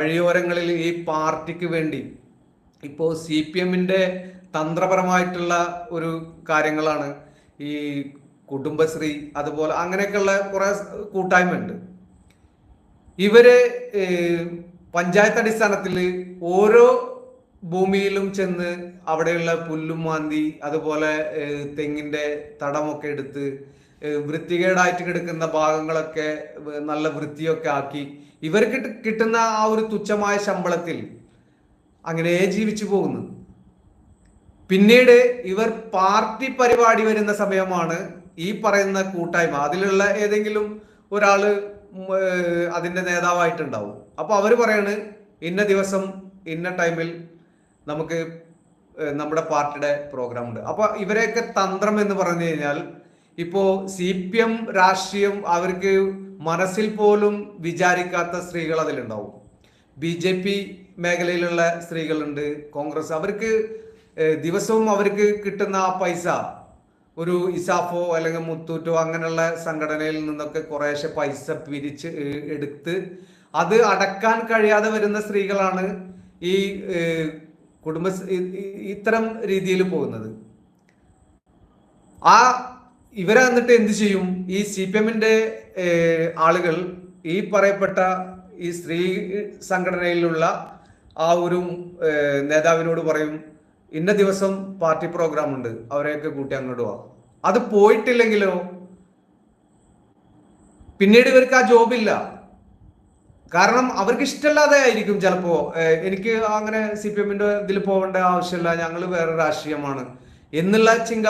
വഴിയോരങ്ങളിൽ ഈ പാർട്ടിക്ക് വേണ്ടി ഇപ്പോൾ സി പി എമ്മിന്റെ തന്ത്രപരമായിട്ടുള്ള ഒരു കാര്യങ്ങളാണ് ഈ കുടുംബശ്രീ അതുപോലെ അങ്ങനെയൊക്കെയുള്ള കുറേ കൂട്ടായ്മ ഉണ്ട് ഇവർ പഞ്ചായത്ത് അടിസ്ഥാനത്തിൽ ഓരോ ഭൂമിയിലും ചെന്ന് അവിടെയുള്ള പുല്ലും മാന്തി അതുപോലെ തെങ്ങിന്റെ തടമൊക്കെ എടുത്ത് വൃത്തികേടായിട്ട് കിടക്കുന്ന ഭാഗങ്ങളൊക്കെ നല്ല വൃത്തിയൊക്കെ ആക്കി ഇവർക്ക് കിട്ട- കിട്ടുന്ന ആ ഒരു തുച്ഛമായ ശമ്പളത്തിൽ അങ്ങനെ ജീവിച്ചു പോകുന്നു. പിന്നീട് ഇവർ പാർട്ടി പരിപാടി വരുന്ന സമയമാണ് ഈ പറയുന്ന കൂട്ടായ്മ. അതിലുള്ള ഏതെങ്കിലും ഒരാൾ അതിന്റെ നേതാവായിട്ടുണ്ടാവും. അപ്പോൾ അവർ പറയാണ് ഇന്ന ദിവസം ഇന്ന ടൈമിൽ നമുക്ക് നമ്മുടെ പാർട്ടിയുടെ പ്രോഗ്രാം ഉണ്ട്. അപ്പൊ ഇവരെയൊക്കെ തന്ത്രം എന്ന് പറഞ്ഞു കഴിഞ്ഞാൽ ഇപ്പോ സി പി എം രാഷ്ട്രീയം അവർക്ക് മനസ്സിൽ പോലും വിചാരിക്കാത്ത സ്ത്രീകൾ അതിലുണ്ടാവും. ബി ജെ പി മേഖലയിലുള്ള സ്ത്രീകളുണ്ട് കോൺഗ്രസ്. അവർക്ക് ദിവസവും അവർക്ക് കിട്ടുന്ന ആ പൈസ ഒരു ഇസാഫോ അല്ലെങ്കിൽ മുത്തൂറ്റോ അങ്ങനെയുള്ള സംഘടനയിൽ നിന്നൊക്കെ കുറേശ്ശെ പൈസ പിരിച്ച് എടുത്ത് അത് അടക്കാൻ കഴിയാതെ വരുന്ന സ്ത്രീകളാണ് ഈ കുടുംബ ഇത്തരം രീതിയിൽ പോകുന്നത്. ആ ഇവരെ എന്നിട്ട് എന്ത് ചെയ്യും? ഈ സി പി എമ്മിന്റെ ആളുകൾ ഈ പറയപ്പെട്ട ഈ സ്ത്രീ സംഘടനയിലുള്ള ആ ഒരു നേതാവിനോട് പറയും ഇന്ന ദിവസം പാർട്ടി പ്രോഗ്രാം ഉണ്ട് അവരെയൊക്കെ കൂട്ടി അങ്ങോട്ട് പോവാം അത് പോയിട്ടില്ലെങ്കിലോ? പിന്നീട് ഇവർക്ക് ആ ജോബില്ല കാരണം അവർക്ക് ഇഷ്ടമല്ലാതെ ആയിരിക്കും ചിലപ്പോ. എനിക്ക് അങ്ങനെ സി പി എമ്മിന്റെ ഇതിൽ പോകേണ്ട ആവശ്യമില്ല ഞങ്ങൾ വേറെ രാഷ്ട്രീയമാണ്. എന്നുള്ള ചിന്ത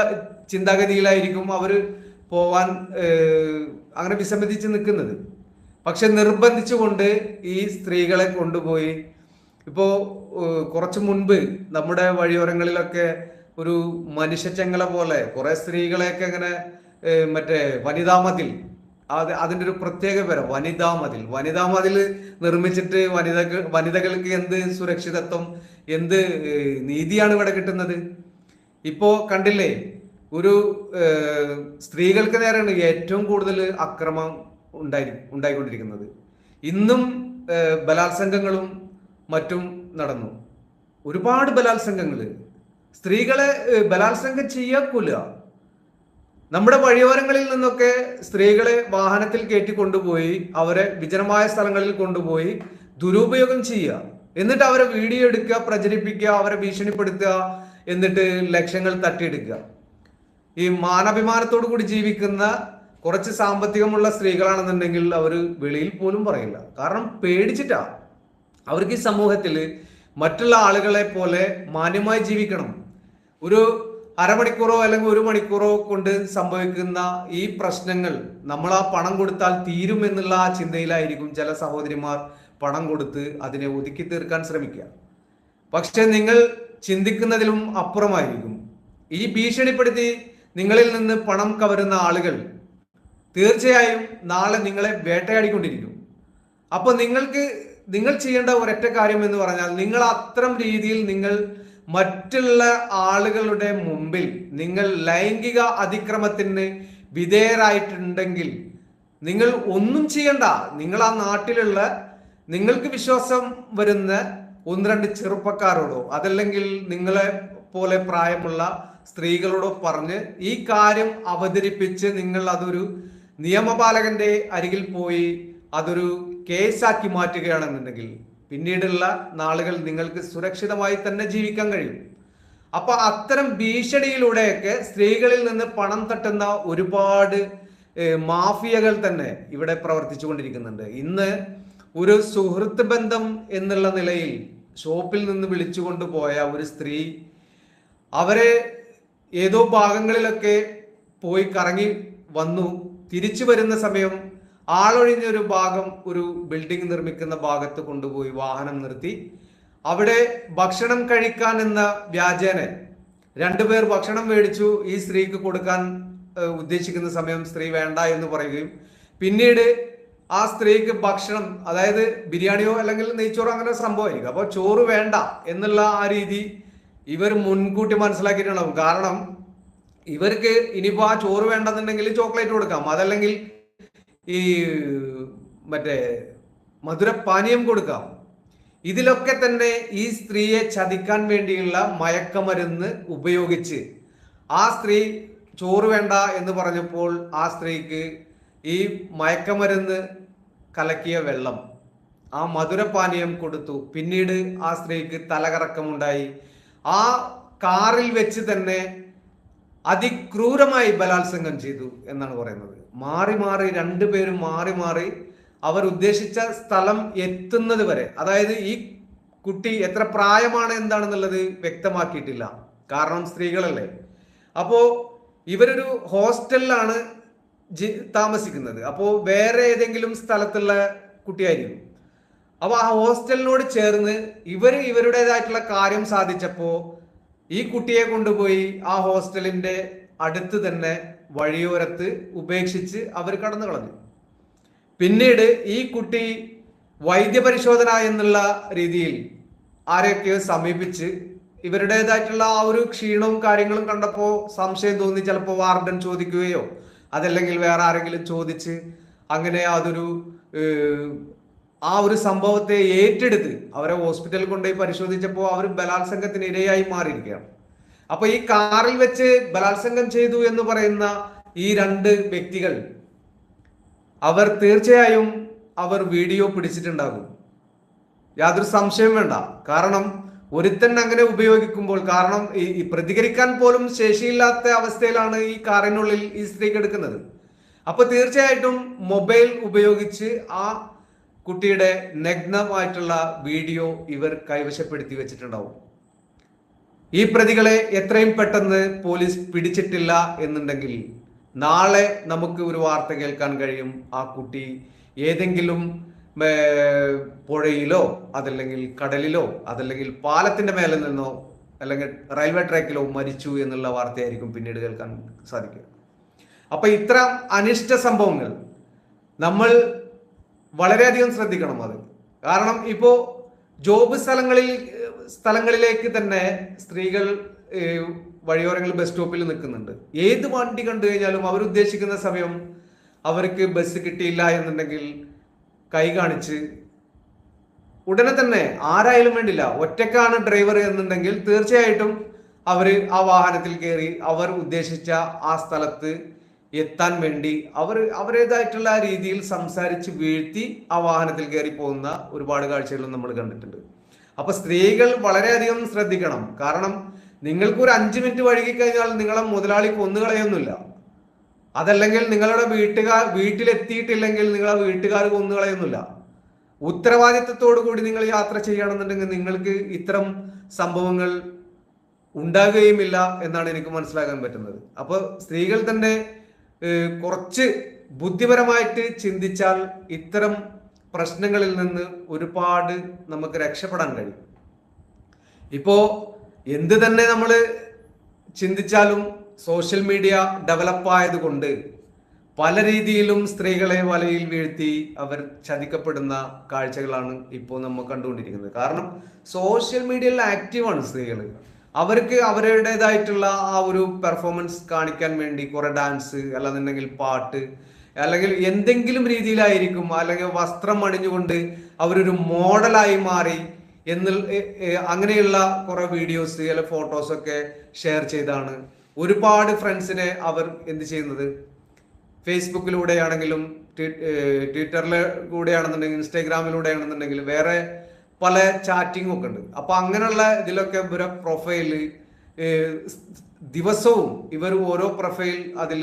ചിന്താഗതിയിലായിരിക്കും അവർ പോവാൻ അങ്ങനെ വിസമ്മതിച്ച് നിൽക്കുന്നത്. പക്ഷെ നിർബന്ധിച്ചുകൊണ്ട് ഈ സ്ത്രീകളെ കൊണ്ടുപോയി ഇപ്പോൾ കുറച്ച് മുൻപ് നമ്മുടെ വഴിയോരങ്ങളിലൊക്കെ ഒരു മനുഷ്യച്ചെങ്ങല പോലെ കുറേ സ്ത്രീകളെയൊക്കെ അങ്ങനെ മറ്റേ വനിതാ മതിൽ അത് അതിന്റെ ഒരു പ്രത്യേക പേര് വനിതാ മതിൽ. വനിതാ മതിൽ നിർമ്മിച്ചിട്ട് വനിതകൾ വനിതകൾക്ക് എന്ത് സുരക്ഷിതത്വം എന്ത് നീതിയാണ് ഇവിടെ കിട്ടുന്നത്? ഇപ്പോ കണ്ടില്ലേ ഒരു സ്ത്രീകൾക്ക് നേരെയാണ് ഏറ്റവും കൂടുതൽ അക്രമം ഉണ്ടായി ഉണ്ടായിക്കൊണ്ടിരിക്കുന്നത്. ഇന്നും ബലാത്സംഗങ്ങളും മറ്റും നടന്നു. ഒരുപാട് ബലാത്സംഗങ്ങൾ സ്ത്രീകളെ ബലാത്സംഗം ചെയ്യാക്കൂല. നമ്മുടെ വഴിയോരങ്ങളിൽ നിന്നൊക്കെ സ്ത്രീകളെ വാഹനത്തിൽ കയറ്റി കൊണ്ടുപോയി അവരെ വിജനമായ സ്ഥലങ്ങളിൽ കൊണ്ടുപോയി ദുരുപയോഗം ചെയ്യുക. എന്നിട്ട് അവരെ വീഡിയോ എടുക്കുക പ്രചരിപ്പിക്കുക അവരെ ഭീഷണിപ്പെടുത്തുക എന്നിട്ട് ലക്ഷ്യങ്ങൾ തട്ടിയെടുക്കുക. ഈ മാനഭിമാനത്തോടു കൂടി ജീവിക്കുന്ന കുറച്ച് സാമ്പത്തികമുള്ള സ്ത്രീകളാണെന്നുണ്ടെങ്കിൽ അവർ വെളിയിൽ പോലും പറയില്ല. കാരണം പേടിച്ചിട്ടാ. അവർക്ക് ഈ സമൂഹത്തിൽ മറ്റുള്ള ആളുകളെ പോലെ മാന്യമായി ജീവിക്കണം. ഒരു അരമണിക്കൂറോ അല്ലെങ്കിൽ ഒരു മണിക്കൂറോ കൊണ്ട് സംഭവിക്കുന്ന ഈ പ്രശ്നങ്ങൾ നമ്മൾ ആ പണം കൊടുത്താൽ തീരും എന്നുള്ള ആ ചിന്തയിലായിരിക്കും ചില സഹോദരിമാർ പണം കൊടുത്ത് അതിനെ ഒതുക്കി തീർക്കാൻ ശ്രമിക്കുക. പക്ഷെ നിങ്ങൾ ചിന്തിക്കുന്നതിലും അപ്പുറമായിരിക്കും. ഈ ഭീഷണിപ്പെടുത്തി നിങ്ങളിൽ നിന്ന് പണം കവരുന്ന ആളുകൾ തീർച്ചയായും നാളെ നിങ്ങളെ വേട്ടയാടിക്കൊണ്ടിരിക്കും. അപ്പോൾ നിങ്ങൾക്ക് നിങ്ങൾ ചെയ്യേണ്ട ഒരൊറ്റ കാര്യം എന്ന് പറഞ്ഞാൽ നിങ്ങൾ അത്തരം രീതിയിൽ നിങ്ങൾ മറ്റുള്ള ആളുകളുടെ മുമ്പിൽ നിങ്ങൾ ലൈംഗിക അതിക്രമത്തിന് വിധേയരായിട്ടുണ്ടെങ്കിൽ നിങ്ങൾ ഒന്നും ചെയ്യണ്ട. നിങ്ങൾ ആ നാട്ടിലുള്ള നിങ്ങൾക്ക് വിശ്വാസം വരുന്ന ഒന്ന് രണ്ട് ചെറുപ്പക്കാരോടോ അതല്ലെങ്കിൽ നിങ്ങളെ പോലെ പ്രായമുള്ള സ്ത്രീകളോട് പറഞ്ഞ് ഈ കാര്യം അവതരിപ്പിച്ച് നിങ്ങൾ അതൊരു നിയമപാലകന്റെ അരികിൽ പോയി അതൊരു കേസാക്കി മാറ്റുകയാണെന്നുണ്ടെങ്കിൽ പിന്നീടുള്ള നാളുകൾ നിങ്ങൾക്ക് സുരക്ഷിതമായി തന്നെ ജീവിക്കാൻ കഴിയും. അപ്പൊ അത്തരം ഭീഷണിയിലൂടെയൊക്കെ സ്ത്രീകളിൽ നിന്ന് പണം തട്ടുന്ന ഒരുപാട് മാഫിയകൾ തന്നെ ഇവിടെ പ്രവർത്തിച്ചു കൊണ്ടിരിക്കുന്നുണ്ട് ഇന്ന് ഒരു സുഹൃത്ത് ബന്ധം എന്നുള്ള നിലയിൽ ഷോപ്പിൽ നിന്ന് വിളിച്ചുകൊണ്ട് പോയ ഒരു സ്ത്രീ അവരെ ഏതോ ഭാഗങ്ങളിലൊക്കെ പോയി കറങ്ങി വന്നു. തിരിച്ചു വരുന്ന സമയം ആളൊഴിഞ്ഞൊരു ഭാഗം ഒരു ബിൽഡിംഗ് നിർമ്മിക്കുന്ന ഭാഗത്ത് കൊണ്ടുപോയി വാഹനം നിർത്തി. അവിടെ ഭക്ഷണം കഴിക്കാൻ എന്ന വ്യാജേന രണ്ടുപേർ ഭക്ഷണം മേടിച്ചു. ഈ സ്ത്രീക്ക് കൊടുക്കാൻ ഉദ്ദേശിക്കുന്ന സമയം സ്ത്രീ വേണ്ട എന്ന് പറയുകയും. പിന്നീട് ആ സ്ത്രീക്ക് ഭക്ഷണം അതായത് ബിരിയാണിയോ അല്ലെങ്കിൽ നെയ്ച്ചോറോ അങ്ങനെ സംഭവമായിരിക്കും. അപ്പോൾ ചോറ് വേണ്ട എന്നുള്ള ആ രീതി ഇവർ മുൻകൂട്ടി മനസ്സിലാക്കിയിട്ടുണ്ടാവും. കാരണം ഇവർക്ക് ഇനിയിപ്പോ ആ ചോറ് വേണ്ടെന്നുണ്ടെങ്കിൽ ചോക്ലേറ്റ് കൊടുക്കാം. അതല്ലെങ്കിൽ ഈ മറ്റേ മധുരപാനീയം കൊടുക്കാം. ഇതിലൊക്കെ തന്നെ ഈ സ്ത്രീയെ ചതിക്കാൻ വേണ്ടിയുള്ള മയക്കമരുന്ന് ഉപയോഗിച്ച് ആ സ്ത്രീ ചോറ് വേണ്ട എന്ന് പറഞ്ഞപ്പോൾ ആ സ്ത്രീക്ക് ഈ മയക്കമരുന്ന് കലക്കിയ വെള്ളം ആ മധുരപാനീയം കൊടുത്തു. പിന്നീട് ആ സ്ത്രീക്ക് തലകറക്കമുണ്ടായി. ആ കാറിൽ വെച്ച് തന്നെ അതിക്രൂരമായി ബലാത്സംഗം ചെയ്തു എന്നാണ് പറയുന്നത്. മാറി മാറി രണ്ടു പേരും മാറി മാറി അവർ ഉദ്ദേശിച്ച സ്ഥലം എത്തുന്നത് വരെ. അതായത് ഈ കുട്ടി എത്ര പ്രായമാണ് എന്താണെന്നുള്ളത് വ്യക്തമാക്കിയിട്ടില്ല. കാരണം സ്ത്രീകളല്ലേ. അപ്പോ ഇവരൊരു ഹോസ്റ്റലിലാണ് താമസിക്കുന്നത്. അപ്പോൾ വേറെ ഏതെങ്കിലും സ്ഥലത്തുള്ള കുട്ടിയായിരിക്കും. അപ്പൊ ആ ഹോസ്റ്റലിനോട് ചേർന്ന് ഇവർ ഇവരുടേതായിട്ടുള്ള കാര്യം സാധിച്ചപ്പോ ഈ കുട്ടിയെ കൊണ്ടുപോയി ആ ഹോസ്റ്റലിന്റെ അടുത്ത് തന്നെ വഴിയോരത്ത് ഉപേക്ഷിച്ച് അവർ കടന്നു കളഞ്ഞു. പിന്നീട് ഈ കുട്ടി വൈദ്യപരിശോധന എന്നുള്ള രീതിയിൽ ആരെയൊക്കെയോ സമീപിച്ച് ഇവരുടേതായിട്ടുള്ള ആ ഒരു ക്ഷീണവും കാര്യങ്ങളും കണ്ടപ്പോൾ സംശയം തോന്നി ചിലപ്പോൾ വാർഡൻ ചോദിക്കുകയോ അതല്ലെങ്കിൽ വേറെ ആരെങ്കിലും ചോദിച്ച് അങ്ങനെ അതൊരു ആ ഒരു സംഭവത്തെ ഏറ്റെടുത്ത് അവരെ ഹോസ്പിറ്റലിൽ കൊണ്ടുപോയി പരിശോധിച്ചപ്പോൾ അവർ ബലാത്സംഗത്തിന് ഇരയായി മാറിയിരിക്കുകയാണ്. അപ്പൊ ഈ കാറിൽ വെച്ച് ബലാത്സംഗം ചെയ്തു എന്ന് പറയുന്ന ഈ രണ്ട് വ്യക്തികൾ അവർ തീർച്ചയായും അവർ വീഡിയോ പിടിച്ചിട്ടുണ്ടാകും. യാതൊരു സംശയം വേണ്ട. കാരണം ഒരുത്തൻ അങ്ങനെ ഉപയോഗിക്കുമ്പോൾ കാരണം ഈ പ്രതികരിക്കാൻ പോലും ശേഷിയില്ലാത്ത അവസ്ഥയിലാണ് ഈ കാറിനുള്ളിൽ ഈ സ്ത്രീക്ക് എടുക്കുന്നത് അപ്പൊ തീർച്ചയായിട്ടും മൊബൈൽ ഉപയോഗിച്ച് ആ കുട്ടിയുടെ നഗ്നമായിട്ടുള്ള വീഡിയോ ഇവർ കൈവശപ്പെടുത്തി വെച്ചിട്ടുണ്ടാവും. ഈ പ്രതികളെ എത്രയും പെട്ടെന്ന് പോലീസ് പിടിച്ചിട്ടില്ല എന്നുണ്ടെങ്കിൽ നാളെ നമുക്ക് ഒരു വാർത്ത കേൾക്കാൻ കഴിയും. ആ കുട്ടി ഏതെങ്കിലും പുഴയിലോ അതല്ലെങ്കിൽ കടലിലോ അതല്ലെങ്കിൽ പാലത്തിന്റെ മേലെ നിന്നോ അല്ലെങ്കിൽ റെയിൽവേ ട്രാക്കിലോ മരിച്ചു എന്നുള്ള വാർത്തയായിരിക്കും പിന്നീട് കേൾക്കാൻ സാധിക്കുക. അപ്പൊ ഇത്തരം അനിഷ്ട സംഭവങ്ങൾ നമ്മൾ വളരെയധികം ശ്രദ്ധിക്കണം അത്. കാരണം ഇപ്പോ ജോബ് സ്ഥലങ്ങളിൽ സ്ഥലങ്ങളിലേക്ക് തന്നെ സ്ത്രീകൾ വഴിയോരങ്ങളിൽ ബസ് സ്റ്റോപ്പിൽ നിൽക്കുന്നുണ്ട്. ഏത് വണ്ടി കണ്ടു കഴിഞ്ഞാലും അവരുദ്ദേശിക്കുന്ന സമയം അവർക്ക് ബസ് കിട്ടിയില്ല എന്നുണ്ടെങ്കിൽ കൈ കാണിച്ച് ഉടനെ തന്നെ ആരായാലും വേണ്ടില്ല ഒറ്റക്കാണ് ഡ്രൈവർ എന്നുണ്ടെങ്കിൽ തീർച്ചയായിട്ടും അവർ ആ വാഹനത്തിൽ കയറി അവർ ഉദ്ദേശിച്ച ആ സ്ഥലത്ത് എത്താൻ വേണ്ടി അവർ അവരുടേതായിട്ടുള്ള രീതിയിൽ സംസാരിച്ച് വീഴ്ത്തി ആ വാഹനത്തിൽ കയറി പോകുന്ന ഒരുപാട് കാഴ്ചകളും നമ്മൾ കണ്ടിട്ടുണ്ട്. അപ്പൊ സ്ത്രീകൾ വളരെയധികം ശ്രദ്ധിക്കണം. കാരണം നിങ്ങൾക്ക് ഒരു അഞ്ചു മിനിറ്റ് വഴുകി കഴിഞ്ഞാൽ നിങ്ങളെ മുതലാളി കൊന്നുകളയൊന്നുമില്ല അതല്ലെങ്കിൽ നിങ്ങളുടെ വീട്ടുകാർ വീട്ടിലെത്തിയിട്ടില്ലെങ്കിൽ നിങ്ങളെ വീട്ടുകാർ കൊന്നുകളയൊന്നുമില്ല ഉത്തരവാദിത്വത്തോടു കൂടി നിങ്ങൾ യാത്ര ചെയ്യണമെന്നുണ്ടെങ്കിൽ നിങ്ങൾക്ക് ഇത്തരം സംഭവങ്ങൾ ഉണ്ടാകുകയുമില്ല എന്നാണ് എനിക്ക് മനസ്സിലാക്കാൻ പറ്റുന്നത്. അപ്പോൾ സ്ത്രീകൾ തന്നെ കുറച്ച് ബുദ്ധിപരമായിട്ട് ചിന്തിച്ചാൽ ഇത്തരം പ്രശ്നങ്ങളിൽ നിന്ന് ഒരുപാട് നമുക്ക് രക്ഷപ്പെടാൻ കഴിയും. ഇപ്പോൾ എന്ത് തന്നെ നമ്മൾ ചിന്തിച്ചാലും സോഷ്യൽ മീഡിയ ഡെവലപ്പ് ആയതുകൊണ്ട് പല രീതിയിലും സ്ത്രീകളെ വലയിൽ വീഴ്ത്തി അവർ ചതിക്കപ്പെടുന്ന കാഴ്ചകളാണ് ഇപ്പോൾ നമ്മൾ കണ്ടുകൊണ്ടിരിക്കുന്നത്. കാരണം സോഷ്യൽ മീഡിയയിൽ ആക്റ്റീവാണ് സ്ത്രീകൾ അവർക്ക് അവരുടേതായിട്ടുള്ള ആ ഒരു പെർഫോമൻസ് കാണിക്കാൻ വേണ്ടി കുറെ ഡാൻസ് അല്ലാന്നുണ്ടെങ്കിൽ പാട്ട് അല്ലെങ്കിൽ എന്തെങ്കിലും രീതിയിലായിരിക്കും അല്ലെങ്കിൽ വസ്ത്രം അണിഞ്ഞുകൊണ്ട് അവരൊരു മോഡലായി മാറി എന്നുള്ള എ- എ- അങ്ങനെയുള്ള കുറെ വീഡിയോസ് അല്ലെങ്കിൽ ഫോട്ടോസ് ഒക്കെ ഷെയർ ചെയ്താണ്. ഒരുപാട് ഫ്രണ്ട്സിനെ അവർ എന്ത് ചെയ്യുന്നത്? ഫേസ്ബുക്കിലൂടെയാണെങ്കിലും ട്വിറ്ററിലൂടെയാണെന്നുണ്ടെങ്കിൽ ഇൻസ്റ്റാഗ്രാമിലൂടെയാണെന്നുണ്ടെങ്കിൽ വേറെ പല ചാറ്റിങ്ങും ഒക്കെ ഉണ്ട്. അപ്പോൾ അങ്ങനെയുള്ള ഇതിലൊക്കെ ഇവരെ പ്രൊഫൈൽ ദിവസവും ഇവർ ഓരോ പ്രൊഫൈൽ അതിൽ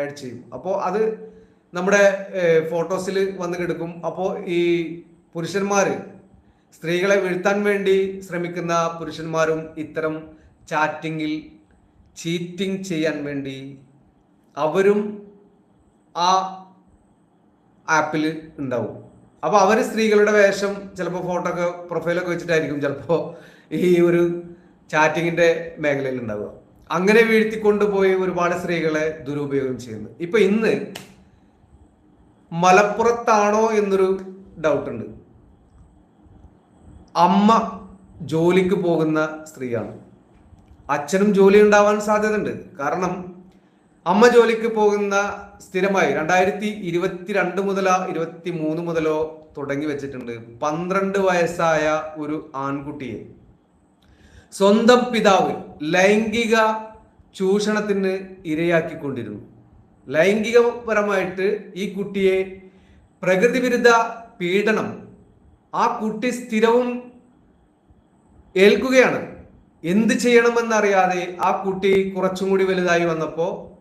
ആഡ് ചെയ്യും. അപ്പോൾ അത് നമ്മുടെ ഫോട്ടോസിൽ വന്ന് കിടക്കും. അപ്പോൾ ഈ പുരുഷന്മാർ സ്ത്രീകളെ വീഴ്ത്താൻ വേണ്ടി ശ്രമിക്കുന്ന പുരുഷന്മാരും ഇത്തരം ചാറ്റിങ്ങിൽ ചീറ്റിംഗ് ചെയ്യാൻ വേണ്ടി അവരും ആ ആപ്പിൽ ഉണ്ടാവും. അപ്പൊ അവർ സ്ത്രീകളുടെ വേഷം ചിലപ്പോൾ ഫോട്ടോ ഒക്കെ പ്രൊഫൈലൊക്കെ വെച്ചിട്ടായിരിക്കും ചിലപ്പോൾ ഈ ഒരു ചാറ്റിങ്ങിന്റെ മേഖലയിൽ ഉണ്ടാവുക. അങ്ങനെ വീഴ്ത്തിക്കൊണ്ടുപോയി ഒരുപാട് സ്ത്രീകളെ ദുരുപയോഗം ചെയ്യുന്നു. ഇപ്പൊ ഇന്ന് മലപ്പുറത്താണോ എന്നൊരു ഡൗട്ട് ഉണ്ട്. അമ്മ ജോലിക്ക് പോകുന്ന സ്ത്രീയാണ്. അച്ഛനും ജോലി ഉണ്ടാവാൻ സാധ്യതയുണ്ട്. കാരണം അമ്മ ജോലിക്ക് പോകുന്ന സ്ഥിരമായി രണ്ടായിരത്തി ഇരുപത്തിരണ്ട് മുതലോ ഇരുപത്തി മൂന്ന് മുതലോ തുടങ്ങി വെച്ചിട്ടുണ്ട്. പന്ത്രണ്ട് വയസ്സായ ഒരു ആൺകുട്ടിയെ. സ്വന്തം പിതാവ് ലൈംഗിക ചൂഷണത്തിന് ഇരയാക്കിക്കൊണ്ടിരുന്നു. ലൈംഗികപരമായിട്ട് ഈ കുട്ടിയെ പ്രകൃതിവിരുദ്ധ പീഡനം ആ കുട്ടി സ്ഥിരവും ഏൽക്കുകയാണ്. എന്ത് ചെയ്യണമെന്നറിയാതെ ആ കുട്ടി കുറച്ചും കൂടി വലുതായി വന്നപ്പോൾ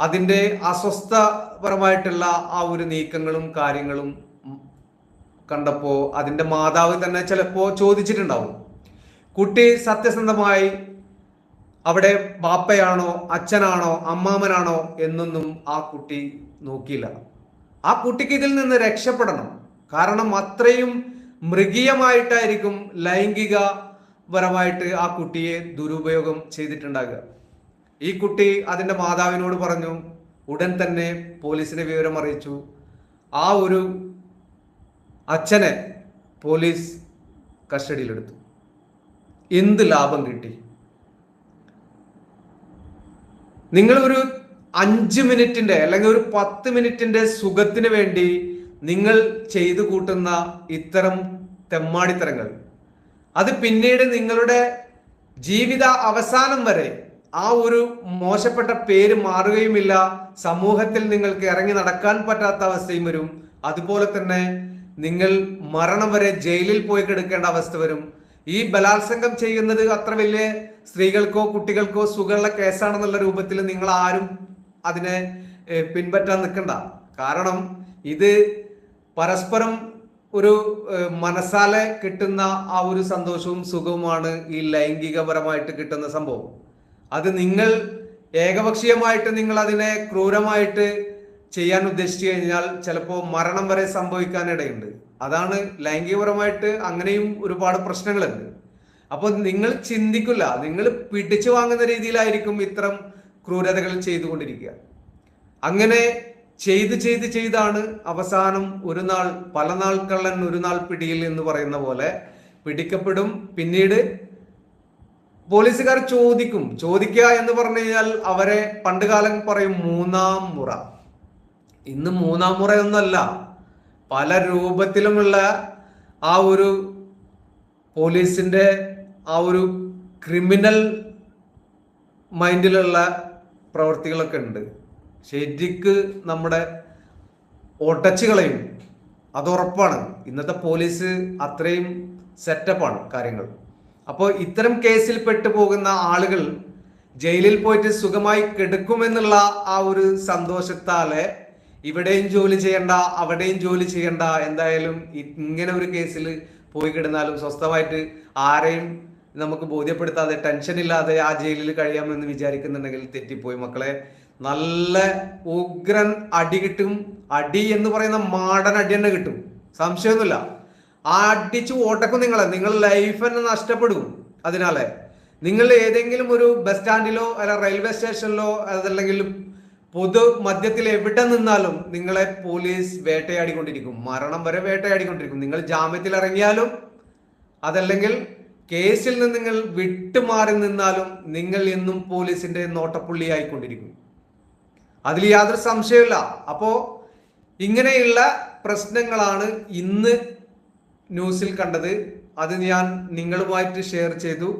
അതിന്റെ അസ്വസ്ഥപരമായിട്ടുള്ള ആ ഒരു നീക്കങ്ങളും കാര്യങ്ങളും കണ്ടപ്പോൾ അതിന്റെ മാതാവ് തന്നെ ചിലപ്പോൾ ചോദിച്ചിട്ടുണ്ടാവും. കുട്ടി സത്യസന്ധമായി അവിടെ ബാപ്പയാണോ അച്ഛനാണോ അമ്മാമനാണോ എന്നൊന്നും ആ കുട്ടി നോക്കിയില്ല. ആ കുട്ടിക്ക് ഇതിൽ നിന്ന് രക്ഷപ്പെടണം. കാരണം അത്രയും മൃഗീയമായിട്ടായിരിക്കും ലൈംഗികപരമായിട്ട് ആ കുട്ടിയെ ദുരുപയോഗം ചെയ്തിട്ടുണ്ടാകുക. ഈ കുട്ടി അതിന്റെ മാതാവിനോട് പറഞ്ഞു ഉടൻ തന്നെ പോലീസിനെ വിവരം അറിയിച്ചു. ആ ഒരു അച്ഛനെ പോലീസ് കസ്റ്റഡിയിലെടുത്തു. എന്ത് ലാഭം കിട്ടി? നിങ്ങൾ ഒരു അഞ്ച് മിനിറ്റിന്റെ അല്ലെങ്കിൽ ഒരു പത്ത് മിനിറ്റിന്റെ സുഖത്തിന് വേണ്ടി നിങ്ങൾ ചെയ്തു കൂട്ടുന്ന ഇത്തരം തെമ്മാടിത്തരങ്ങൾ അത് പിന്നീട് നിങ്ങളുടെ ജീവിത അവസാനം വരെ ആ ഒരു മോശപ്പെട്ട പേര് മാറുകയുമില്ല. സമൂഹത്തിൽ നിങ്ങൾക്ക് ഇറങ്ങി നടക്കാൻ പറ്റാത്ത അവസ്ഥയും വരും. അതുപോലെ തന്നെ നിങ്ങൾ മരണം വരെ ജയിലിൽ പോയി കിടക്കേണ്ട അവസ്ഥ വരും. ഈ ബലാത്സംഗം ചെയ്യുന്നത് അത്ര വലിയ സ്ത്രീകൾക്കോ കുട്ടികൾക്കോ സുഖമുള്ള കേസാണെന്നുള്ള രൂപത്തിൽ നിങ്ങൾ ആരും അതിനെ പിൻപറ്റാൻ നിൽക്കണ്ട. കാരണം ഇത് പരസ്പരം ഒരു മനസ്സാലെ കിട്ടുന്ന ആ ഒരു സന്തോഷവും സുഖവുമാണ് ഈ ലൈംഗികപരമായിട്ട് കിട്ടുന്ന സംഭവം. അത് നിങ്ങൾ ഏകപക്ഷീയമായിട്ട് നിങ്ങൾ അതിനെ ക്രൂരമായിട്ട് ചെയ്യാൻ ഉദ്ദേശിച്ചു കഴിഞ്ഞാൽ ചിലപ്പോൾ മരണം വരെ സംഭവിക്കാനിടയുണ്ട്. അതാണ് ലൈംഗികപരമായിട്ട് അങ്ങനെയും ഒരുപാട് പ്രശ്നങ്ങളുണ്ട്. അപ്പോൾ നിങ്ങൾ ചിന്തിക്കില്ല നിങ്ങൾ പിടിച്ചു വാങ്ങുന്ന രീതിയിലായിരിക്കും ഇത്തരം ക്രൂരതകൾ ചെയ്തുകൊണ്ടിരിക്കുക. അങ്ങനെ ചെയ്ത് ചെയ്ത് ചെയ്താണ് അവസാനം ഒരു നാൾ പല നാൾ കള്ളൻ ഒരു നാൾ പിടിയിൽ എന്ന് പറയുന്ന പോലെ പിടിക്കപ്പെടും. പിന്നീട് പോലീസുകാർ ചോദിക്കും ചോദിക്കുക എന്ന് പറഞ്ഞു കഴിഞ്ഞാൽ അവരെ പണ്ട് കാലം പറയും മൂന്നാം മുറ. ഇന്ന് മൂന്നാം മുറയൊന്നല്ല പല രൂപത്തിലുമുള്ള ആ ഒരു പോലീസിന്റെ ആ ഒരു ക്രിമിനൽ മൈൻഡിലുള്ള പ്രവൃത്തികളൊക്കെ ഉണ്ട്. ശരിക്ക് നമ്മുടെ ഒട്ടച്ചു കളയും. ഉറപ്പാണ്. ഇന്നത്തെ പോലീസ് അത്രയും സെറ്റപ്പാണ് കാര്യങ്ങൾ. അപ്പോൾ ഇത്തരം കേസിൽ പെട്ടുപോകുന്ന ആളുകൾ ജയിലിൽ പോയിട്ട് സുഖമായി കിടക്കുമെന്നുള്ള ആ ഒരു സന്തോഷത്താൽ ഇവിടെയും ജോലി ചെയ്യണ്ട അവിടെയും ജോലി ചെയ്യണ്ട എന്തായാലും ഇങ്ങനെ ഒരു കേസിൽ പോയി കിടന്നാലും സ്വസ്ഥമായിട്ട് ആരെയും നമുക്ക് ബോധ്യപ്പെടുത്താതെ ടെൻഷൻ ഇല്ലാതെ ആ ജയിലിൽ കഴിയാമെന്ന് വിചാരിക്കുന്നുണ്ടെങ്കിൽ തെറ്റിപ്പോയി. മക്കളെ നല്ല ഉഗ്രൻ അടി കിട്ടും. അടി എന്ന് പറയുന്ന മാടൻ അടി തന്നെ കിട്ടും. സംശയമൊന്നുമില്ല. അടിച്ച് ഓട്ടക്കും നിങ്ങളെ. നിങ്ങൾ ലൈഫ് തന്നെ നഷ്ടപ്പെടും അതിനാലെ. നിങ്ങൾ ഏതെങ്കിലും ഒരു ബസ് സ്റ്റാൻഡിലോ അല്ല റെയിൽവേ സ്റ്റേഷനിലോ അതല്ലെങ്കിൽ പൊതു മധ്യത്തിൽ എവിടെ നിന്നാലും നിങ്ങളെ പോലീസ് വേട്ടയാടിക്കൊണ്ടിരിക്കും. മരണം വരെ വേട്ടയാടിക്കൊണ്ടിരിക്കും. നിങ്ങൾ ജാമ്യത്തിൽ ഇറങ്ങിയാലും അതല്ലെങ്കിൽ കേസിൽ നിന്ന് നിങ്ങൾ വിട്ടുമാറി നിന്നാലും നിങ്ങൾ എന്നും പോലീസിന്റെ നോട്ടപ്പുള്ളിയായിക്കൊണ്ടിരിക്കും. അതിൽ യാതൊരു സംശയമില്ല അപ്പോ ഇങ്ങനെയുള്ള പ്രശ്നങ്ങളാണ് ഇന്ന് ന്യൂസിൽ കണ്ടത് അത് ഞാൻ നിങ്ങളുമായിട്ട് ഷെയർ ചെയ്തു.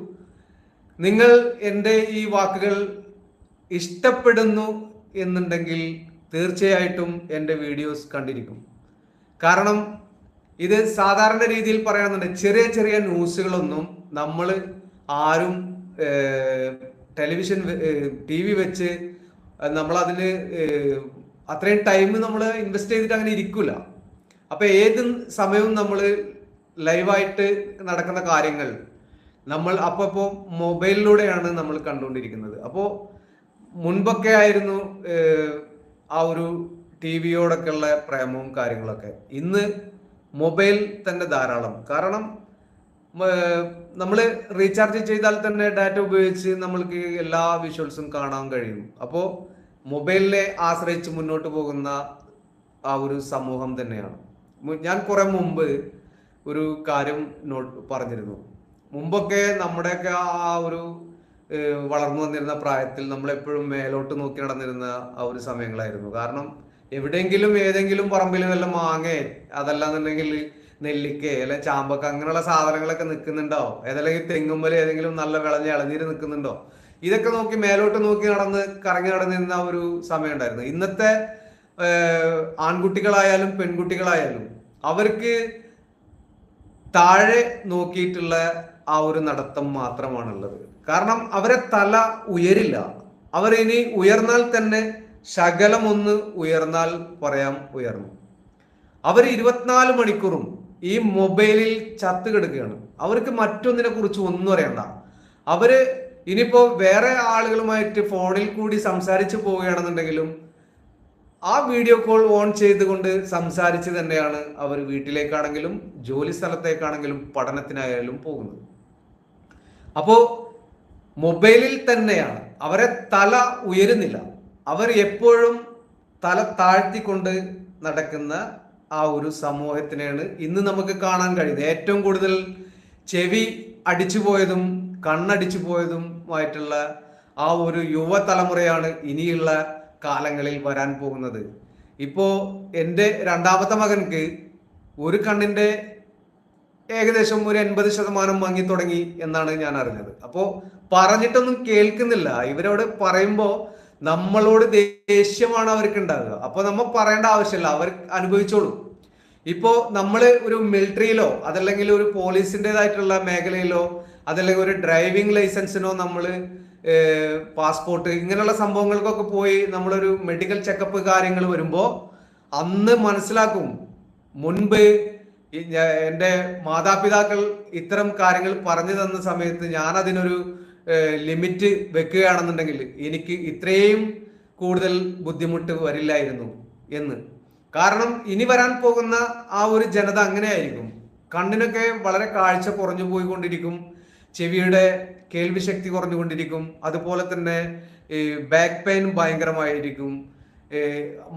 നിങ്ങൾ എന്റെ ഈ വാക്കുകൾ ഇഷ്ടപ്പെടുന്നു എന്നുണ്ടെങ്കിൽ തീർച്ചയായിട്ടും എന്റെ വീഡിയോസ് കണ്ടിരിക്കും. കാരണം ഇത് സാധാരണ രീതിയിൽ പറയുകയാണെന്നുണ്ടെങ്കിൽ ചെറിയ ചെറിയ ന്യൂസുകളൊന്നും നമ്മൾ ആരും ടെലിവിഷൻ ടി വി വെച്ച് നമ്മളതിന് അത്രയും ടൈം നമ്മൾ ഇൻവെസ്റ്റ് ചെയ്തിട്ട് അങ്ങനെ ഇരിക്കില്ല അപ്പോൾ ഏത് സമയവും നമ്മൾ ലൈവായിട്ട് നടക്കുന്ന കാര്യങ്ങൾ നമ്മൾ അപ്പോൾ മൊബൈലിലൂടെയാണ് നമ്മൾ കണ്ടുകൊണ്ടിരിക്കുന്നത്. അപ്പോൾ മുൻപൊക്കെ ആയിരുന്നു ആ ഒരു ടി വിയോടൊക്കെ ഉള്ള പ്രേമവും കാര്യങ്ങളൊക്കെ. ഇന്ന് മൊബൈൽ തന്നെ ധാരാളം. കാരണം നമ്മൾ റീചാർജ് ചെയ്താൽ തന്നെ ഡാറ്റ ഉപയോഗിച്ച് നമ്മൾക്ക് എല്ലാ വിഷ്വൽസും കാണാൻ കഴിയും. അപ്പോൾ മൊബൈലിനെ ആശ്രയിച്ച് മുന്നോട്ട് പോകുന്ന ആ ഒരു സമൂഹം തന്നെയാണ്. ഞാൻ കുറെ മുമ്പ് ഒരു കാര്യം പറഞ്ഞിരുന്നു. മുമ്പൊക്കെ നമ്മുടെയൊക്കെ ആ ഒരു വളർന്നു വന്നിരുന്ന പ്രായത്തിൽ നമ്മൾ എപ്പോഴും മേലോട്ട് നോക്കി നടന്നിരുന്ന ആ ഒരു സമയങ്ങളായിരുന്നു. കാരണം എവിടെയെങ്കിലും ഏതെങ്കിലും പറമ്പിൽ വല്ല മാങ്ങ അതല്ലാന്നുണ്ടെങ്കിൽ നെല്ലിക്ക അല്ലെ ചാമ്പക്ക അങ്ങനെയുള്ള സാധനങ്ങളൊക്കെ നിൽക്കുന്നുണ്ടോ? ഏതല്ലെങ്കിൽ തെങ്ങുമ്പോൾ ഏതെങ്കിലും നല്ല വിളഞ്ഞ ഇളനീര് നിൽക്കുന്നുണ്ടോ? ഇതൊക്കെ നോക്കി മേലോട്ട് നോക്കി നടന്ന് കറങ്ങി നടന്നിരുന്ന ഒരു സമയം ഉണ്ടായിരുന്നു ഇന്നത്തെ ആൺകുട്ടികളായാലും പെൺകുട്ടികളായാലും അവർക്ക് താഴെ നോക്കിയിട്ടുള്ള ആ ഒരു നടത്തം മാത്രമാണുള്ളത്. കാരണം അവരെ തല ഉയരില്ല. അവർ ഇനി ഉയർന്നാൽ തന്നെ ശകലമൊന്ന് ഉയർന്നാൽ പറയാം ഉയർന്നു. അവർ ഇരുപത്തിനാല് മണിക്കൂറും ഈ മൊബൈലിൽ ചത്ത് കിടക്കുകയാണ്. അവർക്ക് മറ്റൊന്നിനെ കുറിച്ച് ഒന്നും അറിയണ്ട. അവർ ഇനിയിപ്പോ വേറെ ആളുകളുമായിട്ട് ഫോണിൽ കൂടി സംസാരിച്ചു പോവുകയാണെന്നുണ്ടെങ്കിലും ആ വീഡിയോ കോൾ ഓൺ ചെയ്തുകൊണ്ട് സംസാരിച്ച് തന്നെയാണ് അവർ വീട്ടിലേക്കാണെങ്കിലും ജോലി സ്ഥലത്തേക്കാണെങ്കിലും പഠനത്തിനായാലും പോകുന്നത്. അപ്പോ മൊബൈലിൽ തന്നെയാണ്. അവരെ തല ഉയരുന്നില്ല. അവർ എപ്പോഴും തല താഴ്ത്തിക്കൊണ്ട് നടക്കുന്ന ആ ഒരു സമൂഹത്തിനെയാണ് ഇന്ന് നമുക്ക് കാണാൻ കഴിയുന്നത്. ഏറ്റവും കൂടുതൽ ചെവി അടിച്ചു പോയതും കണ്ണടിച്ചു പോയതുമായിട്ടുള്ള ആ ഒരു യുവതലമുറയാണ് ഇനിയുള്ള കാലങ്ങളിൽ വരാൻ പോകുന്നത്. ഇപ്പോ എന്റെ രണ്ടാമത്തെ മകൻക്ക് ഒരു കണ്ണിന്റെ ഏകദേശം ഒരു എൺപത് ശതമാനം വാങ്ങി തുടങ്ങി എന്നാണ് ഞാൻ അറിഞ്ഞത്. അപ്പോൾ പറഞ്ഞിട്ടൊന്നും കേൾക്കുന്നില്ല. ഇവരോട് പറയുമ്പോ നമ്മളോട് ദേഷ്യമാണ് അവർക്ക് ഉണ്ടാകുക അപ്പൊ നമ്മൾ പറയേണ്ട ആവശ്യമില്ല. അവർ അനുഭവിച്ചോളൂ. ഇപ്പോ നമ്മൾ ഒരു മിലിറ്ററിയിലോ അതല്ലെങ്കിൽ ഒരു പോലീസിന്റെതായിട്ടുള്ള മേഖലയിലോ അതല്ലെങ്കിൽ ഒരു ഡ്രൈവിംഗ് ലൈസൻസിനോ നമ്മൾ പാസ്പോർട്ട് ഇങ്ങനെയുള്ള സംഭവങ്ങൾക്കൊക്കെ പോയി നമ്മളൊരു മെഡിക്കൽ ചെക്കപ്പ് കാര്യങ്ങൾ വരുമ്പോൾ അന്ന് മനസ്സിലാക്കും. മുൻപ് എന്റെ മാതാപിതാക്കൾ ഇത്തരം കാര്യങ്ങൾ പറഞ്ഞു തന്ന സമയത്ത് ഞാൻ അതിനൊരു ലിമിറ്റ് വെക്കുകയാണെന്നുണ്ടെങ്കിൽ എനിക്ക് ഇത്രയും കൂടുതൽ ബുദ്ധിമുട്ട് വരില്ലായിരുന്നു എന്ന്. കാരണം ഇനി വരാൻ പോകുന്ന ആ ഒരു ജനത അങ്ങനെയായിരിക്കും. കണ്ണിനൊക്കെ വളരെ കാഴ്ച കുറഞ്ഞു പോയിക്കൊണ്ടിരിക്കും. ചെവിയുടെ കേൾവി ശക്തി കുറഞ്ഞുകൊണ്ടിരിക്കും. അതുപോലെ തന്നെ ഈ ബാക്ക് പെയിൻ ഭയങ്കരമായിരിക്കും.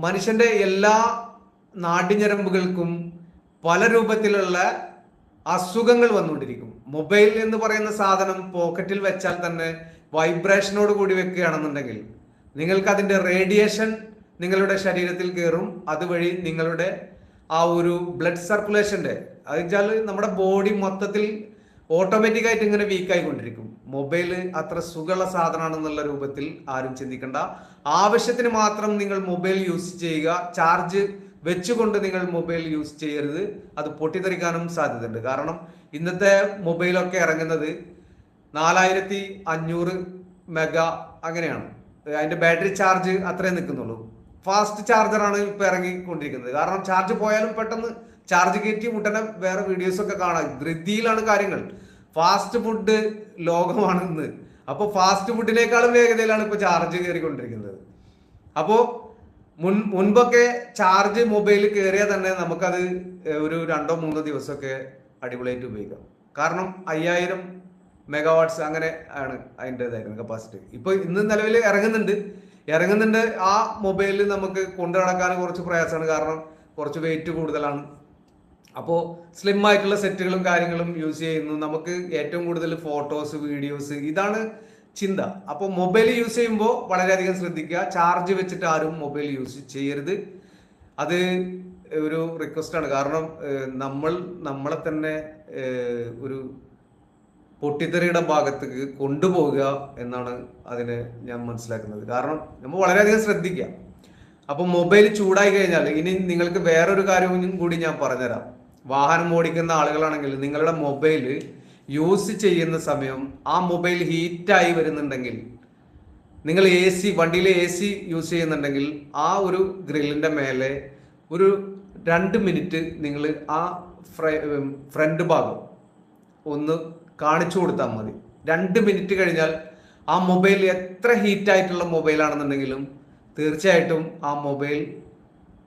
മനുഷ്യന്റെ എല്ലാ നാടിഞ്ഞരമ്പുകൾക്കും പല രൂപത്തിലുള്ള അസുഖങ്ങൾ വന്നുകൊണ്ടിരിക്കും. മൊബൈൽ എന്ന് പറയുന്ന സാധനം പോക്കറ്റിൽ വെച്ചാൽ തന്നെ വൈബ്രേഷനോട് കൂടി വെക്കുകയാണെന്നുണ്ടെങ്കിൽ നിങ്ങൾക്ക് അതിന്റെ റേഡിയേഷൻ നിങ്ങളുടെ ശരീരത്തിൽ കയറും. അതുവഴി നിങ്ങളുടെ ആ ഒരു ബ്ലഡ് സർക്കുലേഷന്റെ അത് വെച്ചാൽ നമ്മുടെ ബോഡി മൊത്തത്തിൽ ഓട്ടോമാറ്റിക് ആയിട്ട് ഇങ്ങനെ വീക്ക് ആയിക്കൊണ്ടിരിക്കും. മൊബൈൽ അത്ര സുഖമുള്ള സാധനമാണെന്നുള്ള രൂപത്തിൽ ആരും ചിന്തിക്കണ്ട. ആവശ്യത്തിന് മാത്രം നിങ്ങൾ മൊബൈൽ യൂസ് ചെയ്യുക. ചാർജ് വെച്ചുകൊണ്ട് നിങ്ങൾ മൊബൈൽ യൂസ് ചെയ്യരുത്. അത് പൊട്ടിത്തെറിക്കാനും സാധ്യതയുണ്ട്. കാരണം ഇന്നത്തെ മൊബൈലൊക്കെ ഇറങ്ങുന്നത് നാലായിരത്തി അഞ്ഞൂറ് മെഗ അങ്ങനെയാണ്. അതിന്റെ ബാറ്ററി ചാർജ് അത്രേ നിൽക്കുന്നുള്ളൂ. ഫാസ്റ്റ് ചാർജറാണ് ഇപ്പൊ ഇറങ്ങിക്കൊണ്ടിരിക്കുന്നത്. കാരണം ചാർജ് പോയാലും പെട്ടെന്ന് ചാർജ് കയറ്റി മുട്ടനെ വേറെ വീഡിയോസ് ഒക്കെ കാണാം. ധൃതിയിലാണ് കാര്യങ്ങൾ. ഫാസ്റ്റ് ഫുഡ് ലോകമാണെന്ന്. അപ്പോൾ അപ്പൊ ഫാസ്റ്റ് ഫുഡിനേക്കാളും വേഗതയിലാണ് ഇപ്പൊ ചാർജ് കയറിക്കൊണ്ടിരിക്കുന്നത്. അപ്പോ മുൻ മുൻപൊക്കെ ചാർജ് മൊബൈൽ കയറിയാൽ തന്നെ നമുക്കത് ഒരു രണ്ടോ മൂന്നോ ദിവസമൊക്കെ അടിപൊളിയായിട്ട് ഉപയോഗിക്കാം. കാരണം അയ്യായിരം മെഗാവാട്ട്സ് അങ്ങനെ ആണ് അതിന്റെതായിരുന്നു കപ്പാസിറ്റി ഇപ്പൊ ഇന്ന് നിലവിൽ ഇറങ്ങുന്നുണ്ട്. ഇറങ്ങുന്നുണ്ട് ആ മൊബൈലിൽ നമുക്ക് കൊണ്ടു നടക്കാൻ കുറച്ച് പ്രയാസമാണ്. കാരണം കുറച്ച് വെയിറ്റ് കൂടുതലാണ്. അപ്പോൾ സ്ലിം ആയിട്ടുള്ള സെറ്റുകളും കാര്യങ്ങളും യൂസ് ചെയ്യുന്നു. നമുക്ക് ഏറ്റവും കൂടുതൽ ഫോട്ടോസ് വീഡിയോസ് ഇതാണ് ചിന്ത. അപ്പോൾ മൊബൈൽ യൂസ് ചെയ്യുമ്പോൾ വളരെയധികം ശ്രദ്ധിക്കുക. ചാർജ് വെച്ചിട്ട് ആരും മൊബൈൽ യൂസ് ചെയ്യരുത്. അത് ഒരു റിക്വസ്റ്റാണ് കാരണം നമ്മൾ നമ്മളെ തന്നെ ഒരു പൊട്ടിത്തെറിയുടെ ഭാഗത്തേക്ക് കൊണ്ടുപോകുക എന്നാണ് അതിനെ ഞാൻ മനസ്സിലാക്കുന്നത്. കാരണം നമ്മൾ വളരെയധികം ശ്രദ്ധിക്കുക. അപ്പൊ മൊബൈൽ ചൂടായി കഴിഞ്ഞാൽ ഇനി നിങ്ങൾക്ക് വേറൊരു കാര്യവും കൂടി ഞാൻ പറഞ്ഞുതരാം. വാഹനം ഓടിക്കുന്ന ആളുകളാണെങ്കിൽ നിങ്ങളുടെ മൊബൈൽ യൂസ് ചെയ്യുന്ന സമയം ആ മൊബൈൽ ഹീറ്റായി വരുന്നുണ്ടെങ്കിൽ നിങ്ങൾ എ സി വണ്ടിയിലെ എ സി യൂസ് ചെയ്യുന്നുണ്ടെങ്കിൽ ആ ഒരു ഗ്രില്ലിന്റെ മേലെ ഒരു രണ്ട് മിനിറ്റ് നിങ്ങൾ ആ ഫ്രണ്ട് ഭാഗം ഒന്ന് കാണിച്ചു കൊടുത്താൽ മതി. രണ്ട് മിനിറ്റ് കഴിഞ്ഞാൽ ആ മൊബൈൽ എത്ര ഹീറ്റായിട്ടുള്ള മൊബൈലാണെന്നുണ്ടെങ്കിലും തീർച്ചയായിട്ടും ആ മൊബൈൽ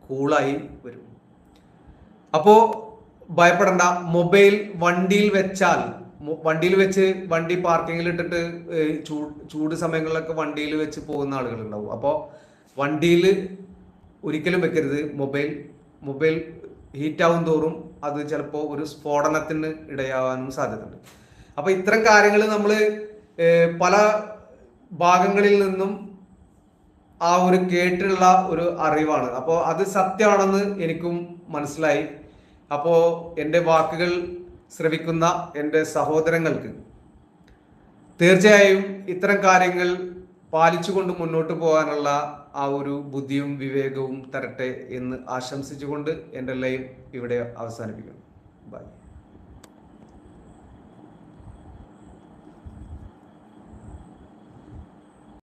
കൂളായി വരും. അപ്പോ ഭയപ്പെടണ്ട. മൊബൈൽ വണ്ടിയിൽ വെച്ചാൽ വണ്ടിയിൽ വെച്ച് വണ്ടി പാർക്കിങ്ങിൽ ഇട്ടിട്ട് ചൂട് സമയങ്ങളിലൊക്കെ വണ്ടിയിൽ വെച്ച് പോകുന്ന ആളുകളുണ്ടാവും. അപ്പോൾ വണ്ടിയിൽ ഒരിക്കലും വെക്കരുത് മൊബൈൽ. മൊബൈൽ ഹീറ്റ് ആവും തോറും അത് ചിലപ്പോൾ ഒരു സ്ഫോടനത്തിന് ഇടയാവാനും സാധ്യതയുണ്ട്. അപ്പോൾ ഇത്തരം കാര്യങ്ങൾ നമ്മൾ പല ഭാഗങ്ങളിൽ നിന്നും ആ ഒരു കേട്ടുള്ള ഒരു അറിവാണ്. അപ്പോൾ അത് സത്യമാണെന്ന് എനിക്കും മനസ്സിലായി. അപ്പോൾ എന്റെ വാക്കുകൾ ശ്രവിക്കുന്ന എന്റെ സഹോദരങ്ങൾക്ക് തീർച്ചയായും ഇത്തരം കാര്യങ്ങൾ പാലിച്ചുകൊണ്ട് മുന്നോട്ട് പോകാനുള്ള ആ ഒരു ബുദ്ധിയും വിവേകവും തരട്ടെ എന്ന് ആശംസിച്ചുകൊണ്ട് എന്റെ ലൈവ് ഇവിടെ അവസാനിപ്പിക്കുന്നു. ബൈ.